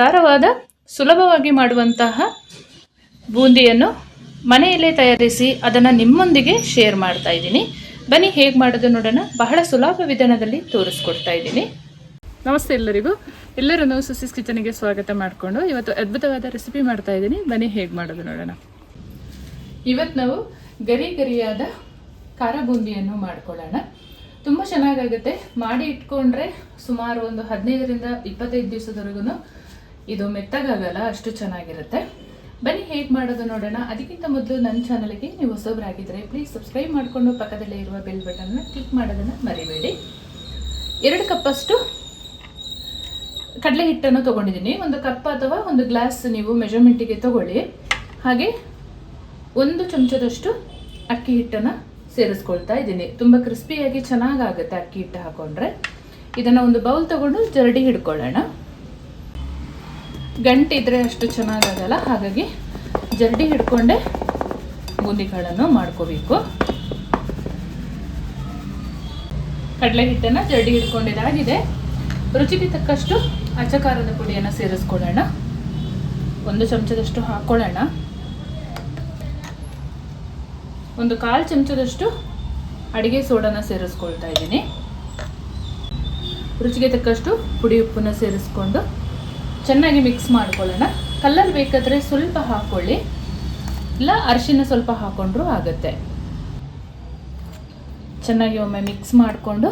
ಖಾರವಾದ ಸುಲಭವಾಗಿ ಮಾಡುವಂತಹ ಬೂಂದಿಯನ್ನು ಮನೆಯಲ್ಲೇ ತಯಾರಿಸಿ ಅದನ್ನು ನಿಮ್ಮೊಂದಿಗೆ ಶೇರ್ ಮಾಡ್ತಾ ಇದ್ದೀನಿ. ಬನ್ನಿ, ಹೇಗೆ ಮಾಡೋದು ನೋಡೋಣ. ಬಹಳ ಸುಲಭ ವಿಧಾನದಲ್ಲಿ ತೋರಿಸ್ಕೊಡ್ತಾ ಇದ್ದೀನಿ. ನಮಸ್ತೆ ಎಲ್ಲರಿಗೂ. ಎಲ್ಲರನ್ನು ಸುಸಿಸ್ ಕಿಚನ್ಗೆ ಸ್ವಾಗತ ಮಾಡಿಕೊಂಡು ಇವತ್ತು ಅದ್ಭುತವಾದ ರೆಸಿಪಿ ಮಾಡ್ತಾ ಇದ್ದೀನಿ. ಬನ್ನಿ, ಹೇಗೆ ಮಾಡೋದು ನೋಡೋಣ. ಇವತ್ತು ನಾವು ಗರಿ ಗರಿಯಾದ ಖಾರ ಬೂಂದಿಯನ್ನು ಮಾಡ್ಕೊಳ್ಳೋಣ. ತುಂಬ ಚೆನ್ನಾಗಾಗುತ್ತೆ. ಮಾಡಿ ಇಟ್ಕೊಂಡ್ರೆ ಸುಮಾರು ಒಂದು ಹದಿನೈದರಿಂದ ಇಪ್ಪತ್ತೈದು ದಿವಸದವರೆಗೂ ಇದು ಮೆತ್ತಗಾಗಲ್ಲ, ಅಷ್ಟು ಚೆನ್ನಾಗಿರುತ್ತೆ. ಬನ್ನಿ, ಹೇಗೆ ಮಾಡೋದು ನೋಡೋಣ. ಅದಕ್ಕಿಂತ ಮೊದಲು ನನ್ನ ಚಾನಲ್ಗೆ ನೀವು ಹೊಸಬ್ರಾಗಿದ್ದರೆ ಪ್ಲೀಸ್ ಸಬ್ಸ್ಕ್ರೈಬ್ ಮಾಡಿಕೊಂಡು ಪಕ್ಕದಲ್ಲೇ ಇರುವ ಬೆಲ್ ಬಟನ್ನ ಕ್ಲಿಕ್ ಮಾಡೋದನ್ನು ಮರಿಬೇಡಿ. ಎರಡು ಕಪ್ಪಷ್ಟು ಕಡಲೆ ಹಿಟ್ಟನ್ನು ತೊಗೊಂಡಿದ್ದೀನಿ. ಒಂದು ಕಪ್ ಅಥವಾ ಒಂದು ಗ್ಲಾಸ್ ನೀವು ಮೆಜರ್ಮೆಂಟಿಗೆ ತಗೊಳ್ಳಿ. ಹಾಗೆ ಒಂದು ಚಮಚದಷ್ಟು ಅಕ್ಕಿ ಹಿಟ್ಟನ್ನು ಸೇರಿಸ್ಕೊಳ್ತಾ ಇದ್ದೀನಿ. ತುಂಬ ಕ್ರಿಸ್ಪಿಯಾಗಿ ಚೆನ್ನಾಗಾಗುತ್ತೆ ಅಕ್ಕಿ ಹಿಟ್ಟು ಹಾಕೊಂಡ್ರೆ. ಇದನ್ನು ಒಂದು ಬೌಲ್ ತಗೊಂಡು ಜರಡಿ ಹಿಡ್ಕೊಳ್ಳೋಣ. ಗಂಟೆ ಇದ್ರೆ ಅಷ್ಟು ಚೆನ್ನಾಗಾಗಲ್ಲ ಹಾಗಾಗಿ ಜರಡಿ ಹಿಡ್ಕೊಂಡೆ ಬೂಂದಿಗಳನ್ನು ಮಾಡ್ಕೋಬೇಕು. ಕಡಲೆ ಹಿಟ್ಟನ್ನು ಜರಡಿ ಹಿಡ್ಕೊಂಡಿದ್ದಾಗಿದೆ ರುಚಿಗೆ ತಕ್ಕಷ್ಟು ಅಚ್ಚಕಾರದ ಪುಡಿಯನ್ನು ಸೇರಿಸ್ಕೊಳ್ಳೋಣ. ಒಂದು ಚಮಚದಷ್ಟು ಹಾಕ್ಕೊಳ್ಳೋಣ ಒಂದು ಕಾಲು ಚಮಚದಷ್ಟು ಅಡುಗೆ ಸೋಡಾನ ಸೇರಿಸ್ಕೊಳ್ತಾ ಇದ್ದೀನಿ. ರುಚಿಗೆ ತಕ್ಕಷ್ಟು ಪುಡಿ ಉಪ್ಪನ್ನು ಸೇರಿಸ್ಕೊಂಡು ಚೆನ್ನಾಗಿ ಮಿಕ್ಸ್ ಮಾಡ್ಕೊಳ್ಳೋಣ. ಕಲ್ಲರ್ ಬೇಕಾದರೆ ಸ್ವಲ್ಪ ಹಾಕ್ಕೊಳ್ಳಿ ಇಲ್ಲ, ಅರಿಶಿನ ಸ್ವಲ್ಪ ಹಾಕೊಂಡ್ರೂ ಆಗುತ್ತೆ. ಚೆನ್ನಾಗಿ ಒಮ್ಮೆ ಮಿಕ್ಸ್ ಮಾಡಿಕೊಂಡು,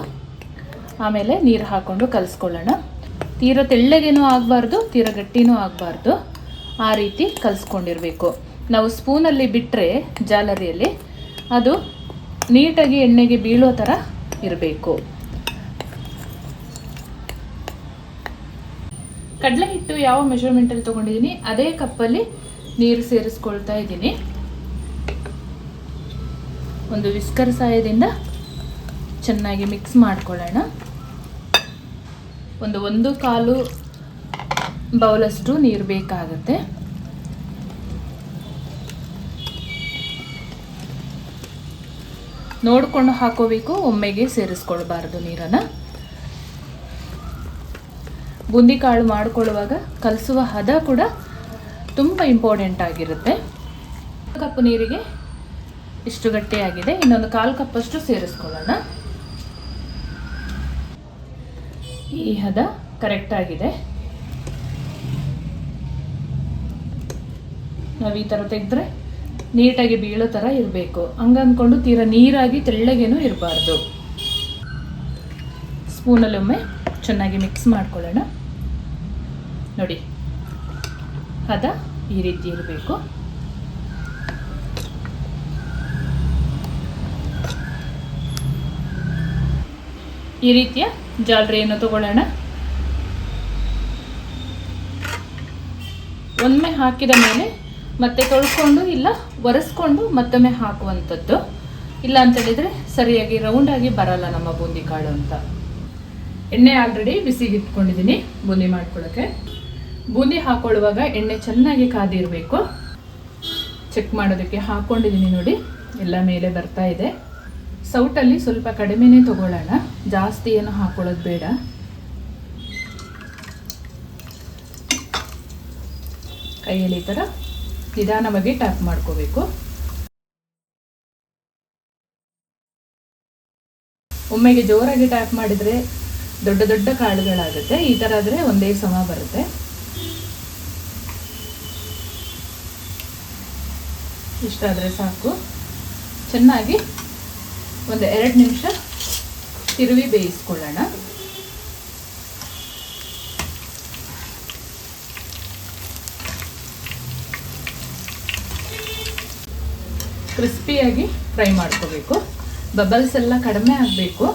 ಆಮೇಲೆ ನೀರು ಹಾಕ್ಕೊಂಡು ಕಲಿಸ್ಕೊಳ್ಳೋಣ. ತೀರ ತೆಳ್ಳಗೇನೂ ಆಗಬಾರ್ದು, ತೀರ ಗಟ್ಟಿನೂ ಆಗಬಾರ್ದು. ಆ ರೀತಿ ಕಲಿಸ್ಕೊಂಡಿರಬೇಕು. ನಾವು ಸ್ಪೂನಲ್ಲಿ ಬಿಟ್ಟರೆ ಜಾಲರಿಯಲ್ಲಿ ಅದು ನೀಟಾಗಿ ಎಣ್ಣೆಗೆ ಬೀಳೋ ಥರ ಇರಬೇಕು. ಕಡಲೆ ಹಿಟ್ಟು ಯಾವ ಮೆಷರ್ಮೆಂಟಲ್ಲಿ ತೊಗೊಂಡಿದ್ದೀನಿ, ಅದೇ ಕಪ್ಪಲ್ಲಿ ನೀರು ಸೇರಿಸ್ಕೊಳ್ತಾ ಇದ್ದೀನಿ. ಒಂದು ವಿಸ್ಕರ್ ಸಹಾಯದಿಂದ ಚೆನ್ನಾಗಿ ಮಿಕ್ಸ್ ಮಾಡ್ಕೊಳ್ಳೋಣ. ಒಂದು ಒಂದು ಕಾಲು ಬೌಲಷ್ಟು ನೀರು ಬೇಕಾಗುತ್ತೆ. ನೋಡಿಕೊಂಡು ಹಾಕೋಬೇಕು, ಒಮ್ಮೆಗೆ ಸೇರಿಸ್ಕೊಳ್ಬಾರ್ದು ನೀರನ್ನು. ಬೂಂದಿ ಕಾಳು ಮಾಡಿಕೊಳ್ಳುವಾಗ ಕಲಸುವ ಹದ ಕೂಡ ತುಂಬ ಇಂಪಾರ್ಟೆಂಟ್ ಆಗಿರುತ್ತೆ. ಕಪ್ಪು ನೀರಿಗೆ ಇಷ್ಟು ಗಟ್ಟಿಯಾಗಿದೆ. ಇನ್ನೊಂದು ಕಾಲು ಕಪ್ಪಷ್ಟು ಸೇರಿಸ್ಕೊಳ್ಳೋಣ. ಈ ಹದ ಕರೆಕ್ಟಾಗಿದೆ ನಾವು ಈ ಥರ ತೆಗೆದ್ರೆ ನೀಟಾಗಿ ಬೀಳೋ ಥರ ಇರಬೇಕು. ಹಂಗಂದ್ಕೊಂಡು ತೀರ ನೀರಾಗಿ ತೆಳ್ಳಗೇನು ಇರಬಾರ್ದು. ಸ್ಪೂನಲ್ಲೊಮ್ಮೆ ಚೆನ್ನಾಗಿ ಮಿಕ್ಸ್ ಮಾಡ್ಕೊಳ್ಳೋಣ. ನೋಡಿ. ಹದ ಈ ರೀತಿ ಇರಬೇಕು. ಈ ರೀತಿಯ ಜಾಲರಿಯನ್ನು ತಗೊಳ್ಳೋಣ. ಒಮ್ಮೆ ಹಾಕಿದ ಮೇಲೆ ಮತ್ತೆ ತೊಳ್ಕೊಂಡು ಇಲ್ಲ ಒರೆಸ್ಕೊಂಡು ಮತ್ತೊಮ್ಮೆ ಹಾಕುವಂಥದ್ದು. ಇಲ್ಲ ಅಂತ ಹೇಳಿದ್ರೆ ಸರಿಯಾಗಿ ರೌಂಡಾಗಿ ಬರಲ್ಲ ನಮ್ಮ ಬೂಂದಿ ಕಾಳು ಅಂತ. ಎಣ್ಣೆ ಆಲ್ರೆಡಿ ಬಿಸಿಗೆ ಇಟ್ಕೊಂಡಿದ್ದೀನಿ ಬೂಂದಿ ಮಾಡ್ಕೊಳ್ಳೋಕ್ಕೆ ಬೂಂದಿ ಹಾಕೊಳ್ಳುವಾಗ ಎಣ್ಣೆ ಚೆನ್ನಾಗಿ ಕಾದಿರಬೇಕು. ಚೆಕ್ ಮಾಡೋದಕ್ಕೆ ಹಾಕ್ಕೊಂಡಿದ್ದೀನಿ ನೋಡಿ. ಎಲ್ಲ ಮೇಲೆ ಬರ್ತಾ ಇದೆ. ಸೌಟಲ್ಲಿ ಸ್ವಲ್ಪ ಕಡಿಮೆನೇ ತಗೊಳ್ಳೋಣ. ಜಾಸ್ತಿ ಏನು ಹಾಕೊಳ್ಳೋದು ಬೇಡ. ಕೈಯಲ್ಲಿ ಈ ಥರ ನಿಧಾನವಾಗಿ ಟ್ಯಾಪ್ ಮಾಡ್ಕೋಬೇಕು. ಒಮ್ಮೆಗೆ ಜೋರಾಗಿ ಟ್ಯಾಪ್ ಮಾಡಿದರೆ ದೊಡ್ಡ ದೊಡ್ಡ ಕಾಳುಗಳಾಗುತ್ತೆ. ಈ ಥರ ಆದರೆ ಒಂದೇ ಸಮ ಬರುತ್ತೆ. ಇಷ್ಟಾದರೆ ಸಾಕು. ಚೆನ್ನಾಗಿ ಒಂದು ಎರಡು ನಿಮಿಷ ತಿರುವಿ ಬೇಯಿಸ್ಕೊಳ್ಳೋಣ. ಕ್ರಿಸ್ಪಿಯಾಗಿ ಫ್ರೈ ಮಾಡ್ಕೋಬೇಕು. ಬಬಲ್ಸ್ ಎಲ್ಲ ಕಡಿಮೆ ಆಗಬೇಕು.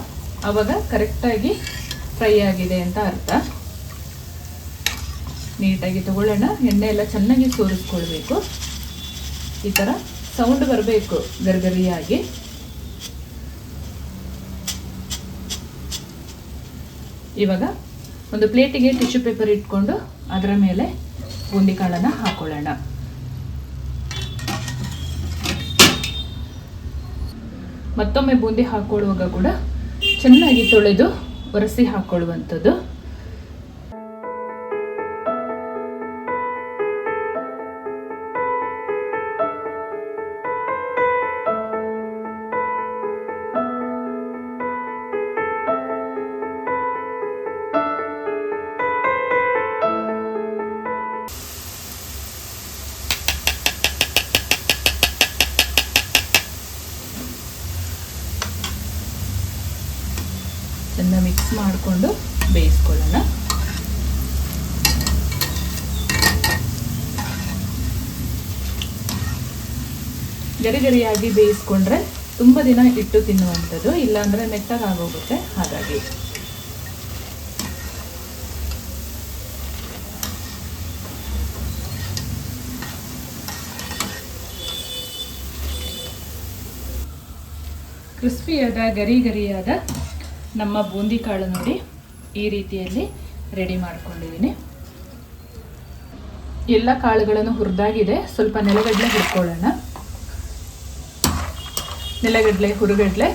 ಆವಾಗ ಕರೆಕ್ಟಾಗಿ ಫ್ರೈ ಆಗಿದೆ ಅಂತ ಅರ್ಥ. ನೀಟಾಗಿ ತಗೊಳ್ಳೋಣ. ಎಣ್ಣೆ ಎಲ್ಲ ಚೆನ್ನಾಗಿ ಸೋರಿಸ್ಕೊಳ್ಬೇಕು. ಈ ಥರ ಸೌಂಡ್ ಬರಬೇಕು ಗರ್ಗರಿಯಾಗಿ. ಇವಾಗ ಒಂದು ಪ್ಲೇಟಿಗೆ ಟಿಶ್ಯೂ ಪೇಪರ್ ಇಟ್ಕೊಂಡು ಅದರ ಮೇಲೆ ಬೂಂದಿ ಕಾಳನ್ನು ಹಾಕೊಳ್ಳೋಣ. ಮತ್ತೊಮ್ಮೆ ಬೂಂದಿ ಹಾಕೊಳ್ಳುವಾಗ ಕೂಡ ಚೆನ್ನಾಗಿ ತೊಳೆದು ಒರೆಸಿ ಹಾಕೊಳ್ಳುವಂಥದ್ದು. ಮಿಕ್ಸ್ ಮಾಡಿಕೊಂಡು ಬೇಯಿಸ್ಕೊಳ್ಳೋಣ. ಗರಿ ಗರಿಯಾಗಿ ಬೇಯಿಸ್ಕೊಂಡ್ರೆ ತುಂಬ ದಿನ ಇಟ್ಟು ತಿನ್ನುವಂಥದ್ದು, ಇಲ್ಲಾಂದರೆ ಮೆತ್ತಗಾಗೋಗುತ್ತೆ. ಹಾಗಾಗಿ ಕ್ರಿಸ್ಪಿಯಾದ ಗರಿ ಗರಿಯಾದ ನಮ್ಮ ಬೂಂದಿ ಕಾಳು ನೋಡಿ ಈ ರೀತಿಯಲ್ಲಿ ರೆಡಿ ಮಾಡ್ಕೊಂಡಿದ್ದೀನಿ. ಎಲ್ಲ ಕಾಳುಗಳನ್ನು ಹುರಿದಾಗಿದೆ. ಸ್ವಲ್ಪ ನೆಲಗಡಲೆ ಹುರ್ಕೊಳ್ಳೋಣ. ನೆಲಗಡಲೆ, ಹುರುಗಡಲೆ,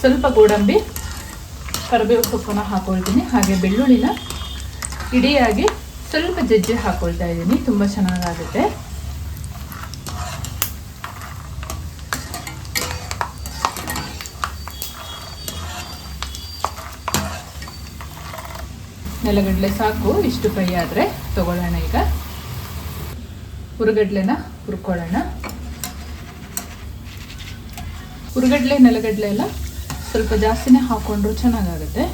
ಸ್ವಲ್ಪ ಗೋಡಂಬಿ, ಕರಿಬೇವು ಸೊಪ್ಪನ್ನ ಹಾಕೊಳ್ತೀನಿ. ಹಾಗೆ ಬೆಳ್ಳುಳ್ಳಿನ ಇಡಿಯಾಗಿ ಸ್ವಲ್ಪ ಜಜ್ಜಿ ಹಾಕೊಳ್ತಾ ಇದ್ದೀನಿ. ತುಂಬ ಚೆನ್ನಾಗಾಗುತ್ತೆ. ನೆಲಗಡಲೆ ಸಾಕು, ಇಷ್ಟು ಫ್ರೈ ಆದರೆ ತಗೊಳ್ಳೋಣ ಈಗ. ಹುರುಗಡ್ಲೆನ ಹುರ್ಕೊಳ್ಳೋಣ. ಹುರುಗಡ್ಲೆ, ನೆಲಗಡಲೆ ಎಲ್ಲ ಸ್ವಲ್ಪ ಜಾಸ್ತಿನೇ ಹಾಕೊಂಡ್ರು ಚೆನ್ನಾಗಾಗುತ್ತೆ.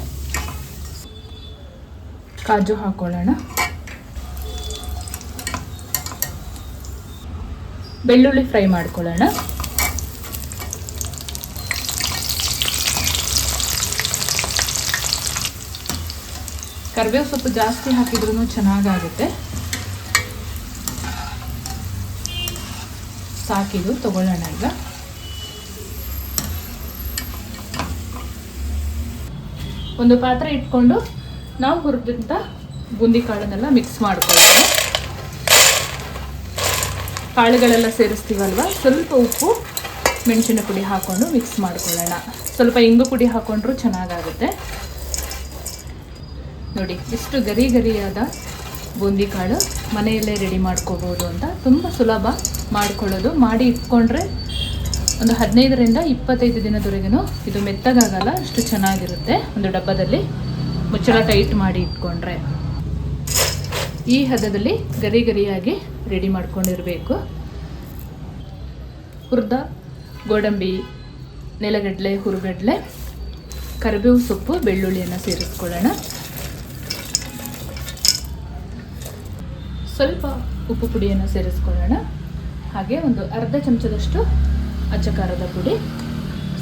ಕಾಜು ಹಾಕೊಳ್ಳೋಣ. ಬೆಳ್ಳುಳ್ಳಿ ಫ್ರೈ ಮಾಡ್ಕೊಳ್ಳೋಣ. ಕರಿಬೇವು ಸೊಪ್ಪು ಜಾಸ್ತಿ ಹಾಕಿದ್ರೂ ಚೆನ್ನಾಗಾಗುತ್ತೆ. ಸಾಕಿದು ತಗೊಳ್ಳೋಣ ಈಗ. ಒಂದು ಪಾತ್ರೆ ಇಟ್ಕೊಂಡು ನಾವು ಹುರಿದಂಥ ಬೂಂದಿ ಕಾಳನ್ನೆಲ್ಲ ಮಿಕ್ಸ್ ಮಾಡ್ಕೊಳ್ಳೋಣ ಕಾಳುಗಳೆಲ್ಲ ಸೇರಿಸ್ತೀವಲ್ವ? ಸ್ವಲ್ಪ ಉಪ್ಪು, ಮೆಣಸಿನ ಪುಡಿ ಹಾಕ್ಕೊಂಡು ಮಿಕ್ಸ್ ಮಾಡ್ಕೊಳ್ಳೋಣ. ಸ್ವಲ್ಪ ಇಂಗು ಪುಡಿ ಹಾಕ್ಕೊಂಡ್ರೂ ಚೆನ್ನಾಗಾಗುತ್ತೆ. ನೋಡಿ, ಎಷ್ಟು ಗರಿ ಗರಿಯಾದ ಬೂಂದಿ ಕಾಳು ಮನೆಯಲ್ಲೇ ರೆಡಿ ಮಾಡ್ಕೋಬೋದು ಅಂತ ತುಂಬ ಸುಲಭ ಮಾಡ್ಕೊಳ್ಳೋದು. ಮಾಡಿ ಇಟ್ಕೊಂಡ್ರೆ ಒಂದು ಹದಿನೈದರಿಂದ ಇಪ್ಪತ್ತೈದು ದಿನದವರೆಗೂ ಇದು ಮೆತ್ತಗಾಗಲ್ಲ, ಅಷ್ಟು ಚೆನ್ನಾಗಿರುತ್ತೆ. ಒಂದು ಡಬ್ಬದಲ್ಲಿ ಮುಚ್ಚಳ ಟೈಟ್ ಮಾಡಿ ಇಟ್ಕೊಂಡ್ರೆ. ಈ ಹದದಲ್ಲಿ ಗರಿ ಗರಿಯಾಗಿ ರೆಡಿ ಮಾಡ್ಕೊಂಡಿರಬೇಕು. ಹುರ್ದ ಗೋಡಂಬಿ, ನೆಲಗಡಲೆ, ಹುರುಗಡಲೆ, ಕರಿಬೇವು ಸೊಪ್ಪು, ಬೆಳ್ಳುಳ್ಳಿಯನ್ನು ಸೇರಿಸ್ಕೊಳ್ಳೋಣ. ಸ್ವಲ್ಪ ಉಪ್ಪು ಪುಡಿಯನ್ನು ಸೇರಿಸ್ಕೊಳ್ಳೋಣ. ಹಾಗೆ ಒಂದು ಅರ್ಧ ಚಮಚದಷ್ಟು ಅಚ್ಚಕಾರದ ಪುಡಿ,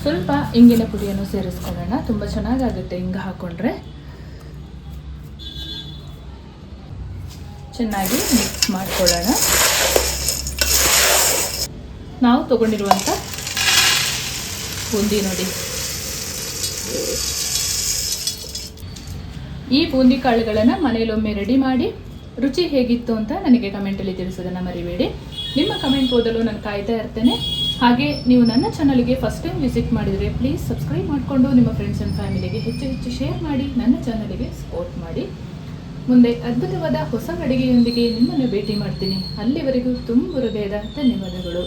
ಸ್ವಲ್ಪ ಇಂಗಿನ ಪುಡಿಯನ್ನು ಸೇರಿಸ್ಕೊಳ್ಳೋಣ. ತುಂಬ ಚೆನ್ನಾಗಾಗುತ್ತೆ ಹಿಂಗೆ ಹಾಕ್ಕೊಂಡ್ರೆ ಚೆನ್ನಾಗಿ ಮಿಕ್ಸ್ ಮಾಡ್ಕೊಳ್ಳೋಣ. ನಾವು ತಗೊಂಡಿರುವಂಥ ಬೂಂದಿ ನೋಡಿ. ಈ ಬೂಂದಿ ಕಾಳುಗಳನ್ನು ಮನೆಯಲ್ಲೊಮ್ಮೆ ರೆಡಿ ಮಾಡಿ ರುಚಿ ಹೇಗಿತ್ತು ಅಂತ ನನಗೆ ಕಮೆಂಟಲ್ಲಿ ತಿಳಿಸೋದನ್ನು ಮರಿಬೇಡಿ. ನಿಮ್ಮ ಕಮೆಂಟ್ ಓದಲು ನಾನು ಕಾಯ್ತಾ ಇರ್ತೇನೆ. ಹಾಗೆ ನೀವು ನನ್ನ ಚಾನಲ್ಗೆ ಫಸ್ಟ್ ಟೈಮ್ ವಿಸಿಟ್ ಮಾಡಿದರೆ ಪ್ಲೀಸ್ ಸಬ್ಸ್ಕ್ರೈಬ್ ಮಾಡಿಕೊಂಡು ನಿಮ್ಮ ಫ್ರೆಂಡ್ಸ್ ಆ್ಯಂಡ್ ಫ್ಯಾಮಿಲಿಗೆ ಹೆಚ್ಚು ಹೆಚ್ಚು ಶೇರ್ ಮಾಡಿ, ನನ್ನ ಚಾನಲ್ಗೆ ಸಪೋರ್ಟ್ ಮಾಡಿ. ಮುಂದೆ ಅದ್ಭುತವಾದ ಹೊಸ ಅಡುಗೆಯೊಂದಿಗೆ ನಿಮ್ಮನ್ನು ಭೇಟಿ ಮಾಡ್ತೀನಿ. ಅಲ್ಲಿವರೆಗೂ ತುಂಬ ಹೃದಯದ ಧನ್ಯವಾದಗಳು.